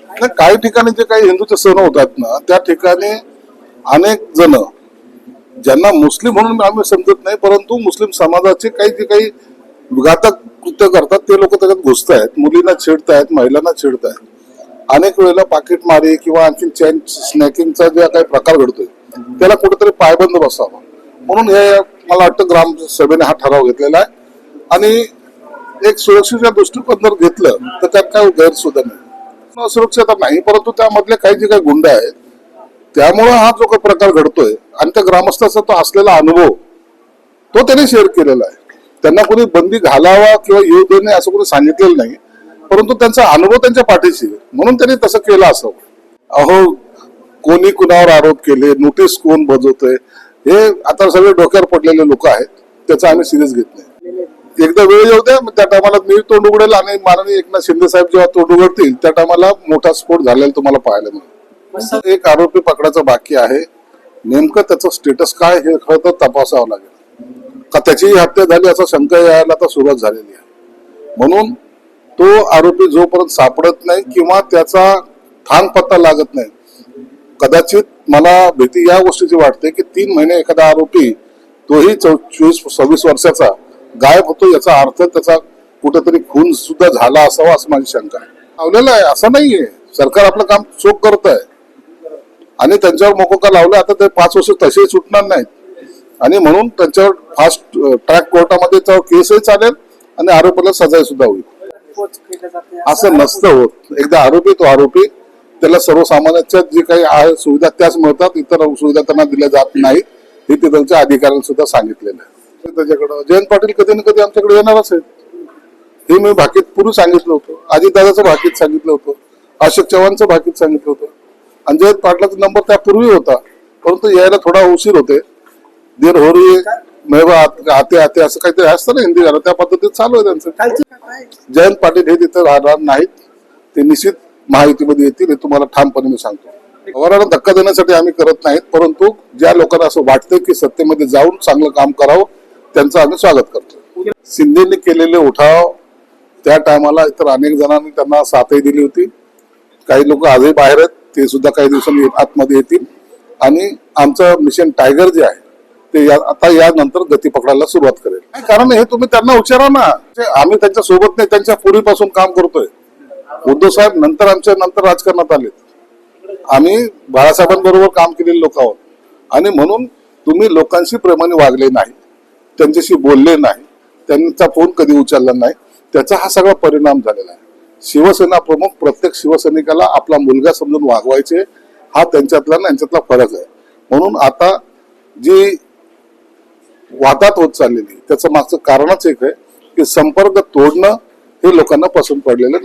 नाही, काही ठिकाणी जे काही हिंदूचे सण होतात ना त्या ठिकाणी अनेक जण ज्यांना मुस्लिम म्हणून आम्ही समजत नाही परंतु मुस्लिम समाजाचे काही जे काही घातक कृत्य करतात ते लोक त्याच्यात घुसत आहेत मुलींना छेडतायत महिलांना छेडतायत अनेक वेळेला पाकिटमारी किंवा आणखी चॅन स्नॅकिंगचा जे काही प्रकार घडतोय त्याला कुठेतरी पायबंद बसावा. म्हणून हे मला वाटतं ग्रामसभेने हा ठराव घेतलेला आहे. आणि एक सुरक्षेच्या दृष्टिकोन जर घेतलं तर त्यात काय गैरसुद्धा नाही. सुरक्षता नाही परंतु त्यामधले काही जे काही गुंड आहेत त्यामुळं हा जो काही प्रकार घडतोय आणि त्या ग्रामस्थाचा तो असलेला अनुभव तो त्यांनी शेअर केलेला आहे. त्यांना कोणी बंदी घालावा किंवा येऊ देऊ नये असं कोणी सांगितलेलं नाही परंतु त्यांचा अनुभव त्यांच्या पाठीशी म्हणून त्यांनी तसं केलं असावं अहो कोणी कुणावर आरोप केले नोटीस कोण बजवतोय हे आता सगळे डोक्यावर पडलेले लोक आहेत त्याचा आम्ही सिरियस घेत नाही. एकदा वेळ येऊ द्या मग त्या टायमाला मी तोंड उघडेल आणि माननीय एकनाथ शिंदे साहेब जेव्हा तोंड उघडतील त्या टायमाला मोठा स्फोट झालेला तुम्हाला पाहायला मिळेल. एक आरोपी पकडायचा बाकी आहे. नेमकं त्याचं स्टेटस काय हे खरं तर तपासावं लागेल. का त्याची हत्या झाली असा शंका यायला आता सुरुवात झालेली आहे. म्हणून तो आरोपी जोपर्यंत सापडत नाही किंवा त्याचा ठाण पत्ता लागत नाही कदाचित मला भीती या गोष्टीची वाटते की तीन महिने एखादा आरोपी तोही चोवीस सव्वीस वर्षाचा गायब होतो याचा अर्थ त्याचा कुठेतरी खून सुद्धा झाला असावा असं माझी शंका आहे. लावलेला आहे असं नाहीये. सरकार आपलं काम चोख करत आहे आणि त्यांच्यावर मोकोका लावला आता ते पाच वर्ष तसे सुटणार नाहीत. आणि म्हणून त्यांच्यावर फास्ट ट्रॅक कोर्टामध्ये त्यावर केसही चालेल आणि आरोपीला सजाय सुद्धा होईल. असं नसतं होत. एकदा आरोपी तो आरोपी त्याला सर्वसामान्यांच्या जे काही आहे सुविधा त्याच मिळतात इतर सुविधा त्यांना दिल्या जात नाहीत हे ते त्यांच्या अधिकाऱ्यांनी सुद्धा सांगितलेलं आहे. त्याच्याकडं. जयंत पाटील कधी ना कधी आमच्याकडे येणारच आहेत. हे मी भाकीत पूर्वी सांगितलं होतं. अजितदादाचं भाकीत सांगितलं होतं. अशोक चव्हाणचं भाकीत सांगितलं होतं. आणि जयंत पाटलाचा नंबर त्यापूर्वी होता. परंतु यायला थोडा उशीर होते. देर हो रही है मेवा आते आते असं काहीतरी असतं ना हिंदी गाणं त्या पद्धतीत चालू आहे त्यांचं. जयंत पाटील हे तिथे राहणार नाहीत. ते निश्चित महायुतीमध्ये येतील हे तुम्हाला ठामपणे मी सांगतो. पवारांना धक्का देण्यासाठी आम्ही करत नाहीत. परंतु ज्या लोकांना असं वाटतं की सत्तेमध्ये जाऊन चांगलं काम करावं त्यांचं आम्ही स्वागत करतो. शिंदेने केलेले उठाव त्या टायमाला इतर अनेक जणांनी त्यांना साथही दिली होती. काही लोक आजही बाहेर आहेत ते सुद्धा काही दिवसांनी आतमध्ये येतील. आणि आमचं मिशन टायगर जे आहे ते या- आता यानंतर गती पकडायला सुरुवात करेल. कारण हे तुम्ही त्यांना विचारा ना. ते आम्ही त्यांच्यासोबत नाही त्यांच्या पूर्वीपासून काम करतोय. उद्धव साहेब नंतर आमच्या नंतर राजकारणात आले आम्ही बाळासाहेबांबरोबर काम केलेले लोक आहोत. आणि म्हणून तुम्ही लोकांशी प्रेमाने वागले नाही. त्यांच्याशी बोलले नाही त्यांचा फोन कधी उचलला नाही त्याचा हा सगळा परिणाम झालेला आहे. शिवसेना प्रमुख प्रत्येक शिवसैनिकाला आपला मुलगा समजून वागवायचे हा त्यांच्यातला यांच्यातला फरक आहे. म्हणून आता जी वादात होत चाललेली त्याचं मागचं कारणच एक आहे की संपर्क तोडणं हे लोकांना पसंत पडलेलं नाही.